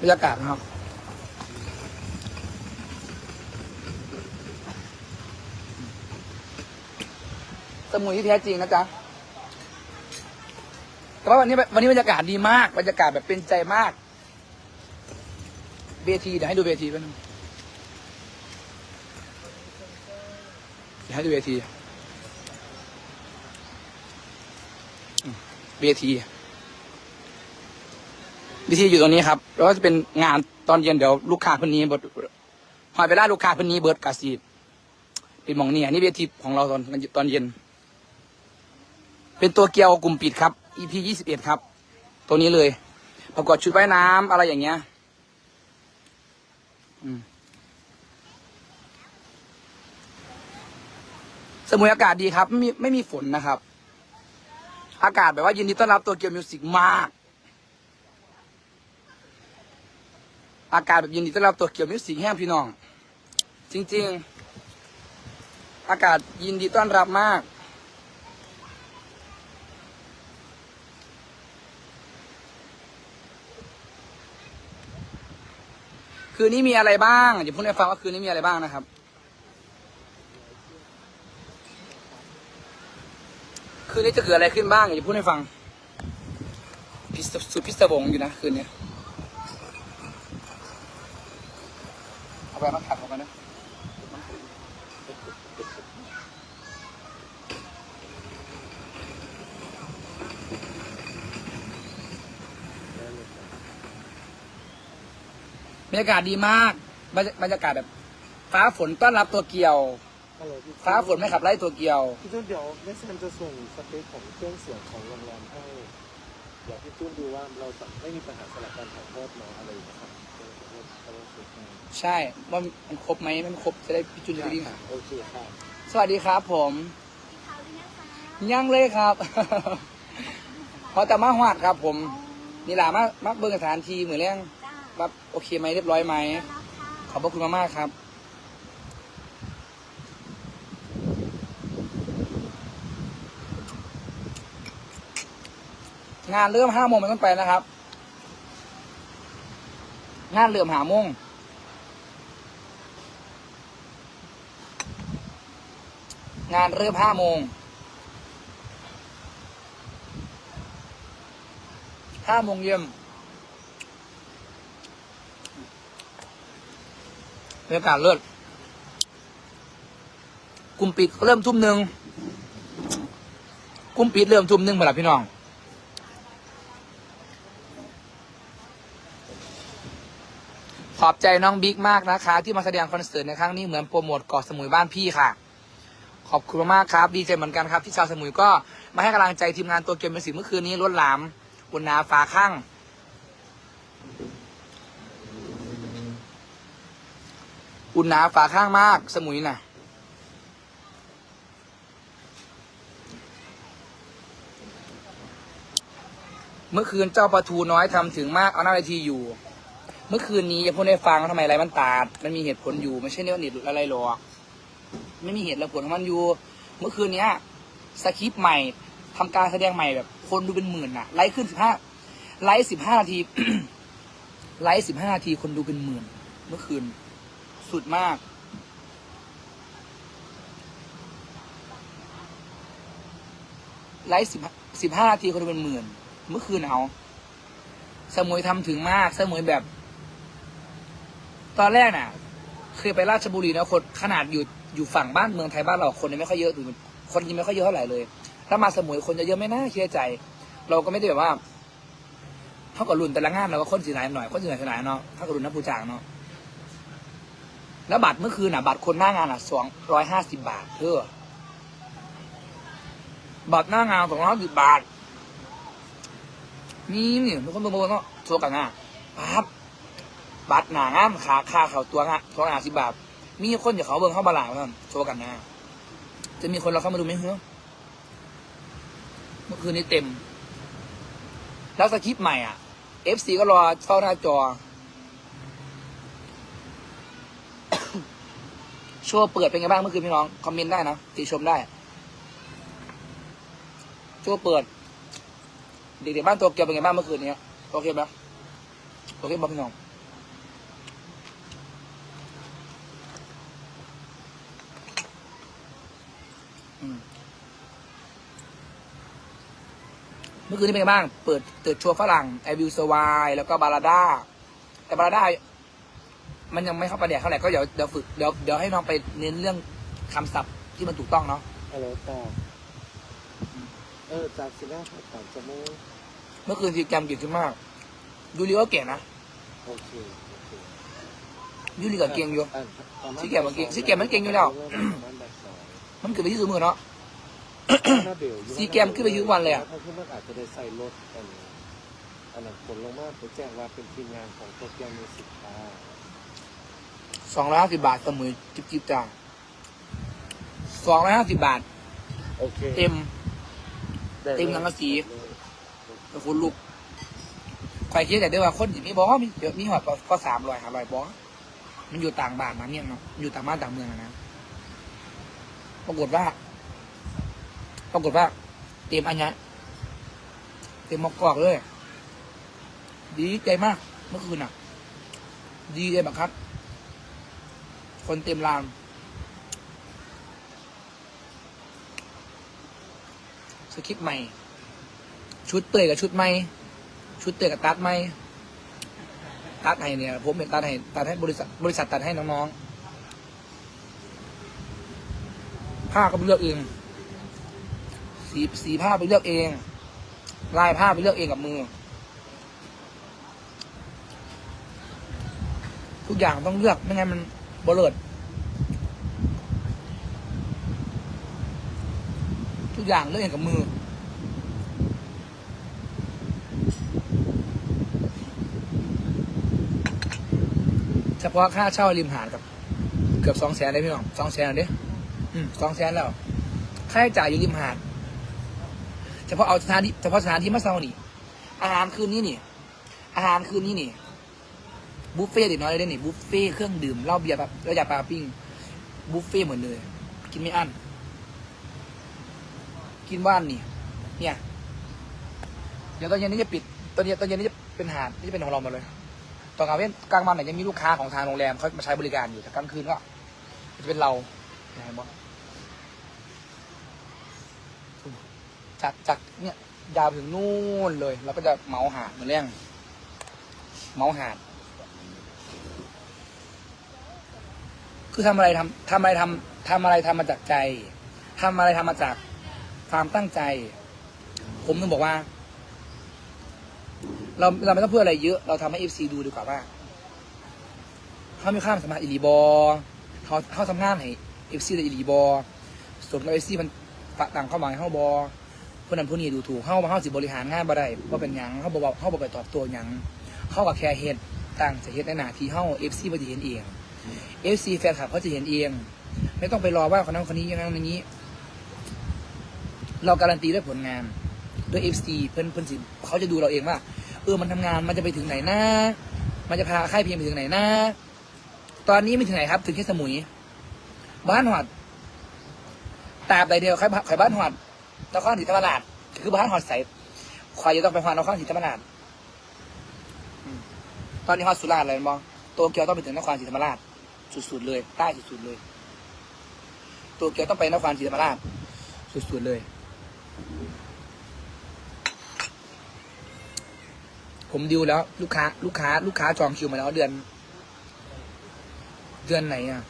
บรรยากาศนะครับ สมุยที่แท้จริงนะจ๊ะแต่ว่าวันนี้วันนี้บรรยากาศดีมาก บรรยากาศแบบเป็นใจมากเวทีเดี๋ยวให้ดูเวทีแป๊บนึงเดี๋ยวให้ดูเวทีเวที วทีอยู่ตรงนี้ครับแล้วก็จะเป็นงานตอนเย็นเดี๋ยวลูกค้าคนนี้เบิร์ดหอยไปล่าลูกค้าคนนี้เบิร์ดกาซีเป็นมองเนี่อันนี้เวทีของเราตอนตอนเย็น เป็นตัวเกียวกลุ่มปิดครับ EP ยี่สิบเอ็ดครับ ตัวนี้เลย ประกอบชุดว่ายน้ำอะไรอย่างเงี้ยอืมสมุยอากาศดีครับ ไม่ไม่มีฝนนะครับ อากาศแบบว่ายินดีต้อนรับตัวเกียวมิวสิกมาก อากาศแบบยินดีต้อนรับตัวเกียวมิวสิกแห้งพี่น้อง จริง ๆ อากาศยินดีต้อนรับมาก คืนนี้มีอะไรบ้างเดี๋ยวพูดให้ฟังว่าคืนนี้มีอะไรบ้างนะครับคืนนี้จะเกิดอะไรขึ้นบ้างเดี๋ยวพูดให้ฟังพิสุดพิศวงอยู่นะคืนนี้ เอาไปมาขัดออกมานะบรรยากาศดีมาก บรรยบรรยากาศแบบ ฟ้าฝนต้อนรับตัวเกียวฮัลโหลพี่ฟ้าฝนไม่ขับไล่ตัวเกียว พี่ตุ้นเดี๋ยวเนสเซนจะส่งสเปคของเครื่องเสียงของโรงแรมให้เดี๋ยวพี่ตุ้นดูว่าเราจะไม่มีปัญหาสำหรับการถ่ายทอดเนาะอะไรอย่างเงี้ยครับเดี๋ยวเราจะเช็ค ให้ใช่ว่ามันครบไหมไม่ครบจะได้พิจุนจะได้ดีค่ะโอเคครับสวัสดีครับ ผมยังเลยครับพอแต่มาหวาดครับ ผม นี่แหละมามาเบิ่งสถานที่เหมือนเรื่องว่าโอเคไหมเรียบร้อยไหมขอบพระคุณมากๆครับ งานเริ่มห้าโมงเป็นต้นไปนะครับ งานเริ่มหาโมง งานเริ่มห้าโมงห้าโมงเย็นบรรยากาศเลิศกลุ่มปิดเริ่มทุ่มหนึ่งกลุ่มปิดเริ่มทุ่มหนึ่งมื่อไหร่พี่น้อง ขอบใจน้องบิ๊กมากนะคะ ที่มาแสดงคอนเสิร์ตในครั้งนี้เหมือนโปรโมทเกาะสมุยบ้านพี่ค่ะ ขอบคุณมากครับ ดีใจเหมือนกันครับที่ชาวสมุยก็มาให้กำลังใจทีมงานตัวเกมเป็นสิเมื่อคืนนี้ล้นหลามอุณนาฟ้าข้างอุ่นหนาฝาข้างมาก สมุยน่ะ เมื่อคืนเจ้าปลาทูน้อยทำถึงมาก เอาหน้าเวทีอยู่ เมื่อคืนนี้อย่าพูดให้ฟังว่าทำไมไรมันตาด มันมีเหตุผลอยู่ ไม่ใช่เนื้อหนิดอะไรหรอก ไม่มีเหตุและผลของมันอยู่ เมื่อคืนเนี้ยสคริปต์ใหม่ทำการแสดงใหม่แบบ คนดูเป็นหมื่นอะไลฟ์ขึ้นสิบห้าไลฟ์สิบห้านาทีไลฟ์สิบห้านาทีคนดูเป็นหมื่น เมื่อคืน สุดมาก ไลฟ์สิบสิบห้านาทีคนดูเป็นหมื่น เมื่อคืนเอาสมุยทำถึงมากสมุยแบบ ตอนแรกน่ะ เคยไปราชบุรีนะคนขนาดอยู่ อยู่ฝั่งบ้านเมืองไทยบ้านเราคนยังไม่ค่อยเยอะถึงคนยังไม่ค่อยเยอะเท่าไหร่เลย ถ้ามาสมุยคนจะเยอะไม่น่าเชื่อใจ เราก็ไม่ได้แบบว่าเท่ากับรุ่นแต่ละงานเราก็คนสีไหนหน่อยคนสีไหนสีไหนเนาะเท่ากับรุ่นนักปูจางเนาะแล้วบัตรเมื่อคืนอะบัตรคนหน้างานอะสองร้อยห้าสิบบาทเพื่อบัตรหน้างานสองร้อยห้าสิบบาทนี่นี่ทุกคนบอกว่าเนาะโชวกันอะปั๊บบัตรหนางามขาคาเขาตัวงะตัวงาสิบบาท มีคนอยากเขาเบิ่งเข้าบาลาเพิ่มโชว์กันนะจะมีคนเราเข้ามาดูไหมเฮ้อเมื่อคืนนี้เต็ม แล้วสคริปต์ใหม่อะ FC ก็รอเฝ้าหน้าจอโชว์เปิดเป็นไงบ้างเมื่อคืนพี่น้อง คอมเมนต์ได้นะติชมได้โชว์เปิด เด็กๆบ้านตัวเกียวเป็นไงบ้างเมื่อคืนนี้โอเคไหมโอเคบ้างพี่น้อง เมื่อคืนนี้เป็นไงบ้าง เปิดเปิดโชว์ฝรั่งไอวิวสวายแล้วก็บาลาด้า แต่บาลาด้ามันยังไม่เข้าประเด็นเท่าไหร่ก็เดี๋ยวเดี๋ยวฝึกเดี๋ยวเดี๋ยวให้น้องไปเน้นเรื่องคำศัพท์ที่มันถูกต้องเนาะฮัลโหลตาเออจากสิน่าถามจะไม่เมื่อคืนซีแกรมเก่งขึ้นมาก ยูริก็เก่งนะ โอเคโอเคยูริกับเก่งอยู่อะประาณสิแกมมันเก่งสิแกมมันเก่งอยู่แล้วประ มาณแบบสองมันเกิดไปที่สูมือเนาะหน้าเบลอยู่ซีแกมขึ้นไปทุกวันเลยอะ ถ้าขึ้นมากอาจจะได้ใส่รถกันอันนั้นผลลงมาไปแจ้งว่าเป็นทีมงานของโตเกียวมิวสิกค่ะสองร้อยห้าสิบบาทเสมอจิบจิบจ้าสองร้อยห้าสิบบาท โอเคเต็มได้เต็มทั้งกระสีกับคุณลูกใครคิดแต่ได้ว่าคนที่มีบอมีเยอะมีหอดก็สามร้อยห้าร้อยบอมันอยู่ต่างบ้านมาเนี่ยเนาะอยู่ต่างบ้านต่างเมืองอะนะ ปรากฏว่า ปรากฏว่า เต็มอันเนี้ยเต็มมอกกอกเลย ดีใจมาก เมื่อคืนอะ ดีเลยแบบครับ คนเต็มลานสคริปต์ใหม่ ชุดเตยกับชุดใหม่ ชุดเตยกับตัดใหม่ตัดให้เนี่ย ผมเป็นตัดให้ตัดให้บริษัทบริษัทตัดให้น้องๆ ผ้าก็ไปเลือกเอง สีสีผ้าไปเลือกเอง ลายผ้าไปเลือกเองกับมือ ทุกอย่างต้องเลือกไม่งั้นมันบเลิดทุกอย่างเลือกเองกับมือเฉพาะค่าเช่าริมหาดกับ เกือบสองแสนเลยพี่น้องสองแสนเด้อ สองแสนแล้วค่าใช้จ่ายอยู่ริมหาดเฉพาะเอาสถานที่เฉพาะสถานที่มาเซานี่ อาหารคืนนี้นี่อาหารคืนนี้นี่บุฟเฟ่ต์เด็กน้อยเลยเด้นี่บุฟเฟ่ต์เครื่องดื่มเหล้าเบียร์แบบแล้วยาปลาปิ้งบุฟเฟ่ต์เหมือนเลย กินไม่อั้นกินบ้านนี่ เนี่ย เดี๋ยวตอนเย็นนี้จะปิดตอนเย็นตอนเย็นนี้จะเป็นหาดนี่จะเป็นของเราหมดเลยตอนกลางวันกลางวันเนี่ยยังมีลูกค้าของทางโรงแรมเขามาใช้บริการอยู่แต่กลางคืนก็จะเป็นเราเห็นไหม จากจากเนี่ยยาวถึงนู่นเลยเราก็จะเมาหาดเหมือนเรื่องเมาหาด คือทำอะไรทำทำอะไรทำทำอะไรทำมาจากใจทำอะไรทำมาจากความตั้งใจ ผมถึงบอกว่า เราเราไม่ต้องพูดอะไรเยอะเราทำให้เอฟซีดูดีกว่าว่าเขาไมีความสมารถอีหลีบอเขาเขาทำงานให้เอฟซีได้อีหลีบอสมกับเอฟซีมันต่างเข้ามาให้เขาบอ คนนั้นผู้นี้ดูถูกเขาเขาสิบริหารงานบ่ได้ว่าเป็นหยังเขาบอกเขาบอกไปตอบตัวหยังเขากับแค่เฮ็ดต่างจะเฮ็ดในหน้าที่เขาเอฟซีมันจะเห็นเองเอฟซีแฟนคลับเขาจะเห็นเอง ไม่ต้องไปรอว่าคนนั้นคนนี้อย่างนั้นอย่างนี้ เราการันตีด้วยผลงานด้วยเอฟซีเพื่อนเพื่อนสิเขาจะดูเราเองว่า เออมันทำงานมันจะไปถึงไหนนะมันจะพาค่ายเพียงไปถึงไหนนะตอนนี้ไม่ถึงไหนครับ ถึงแค่สมุย บ้านหอดตาบใดเดียวใครบ้านหอด นครศรีธรรมราชคือบ้านหอดใสใครจะต้องไปหอดนครศรีธรรมราชตอนนี้หอดสุราษฎร์เลยมองโตเกียวต้องไปถึงนครศรีธรรมราชสุดๆเลย ใต้สุดๆเลยโตเกียวต้องไปนครศรีธรรมราชสุดๆเลย ผมดิวแล้ว ลูกค้า ลูกค้า ลูกค้าจองคิวมาแล้วเดือน เดือนไหนอะ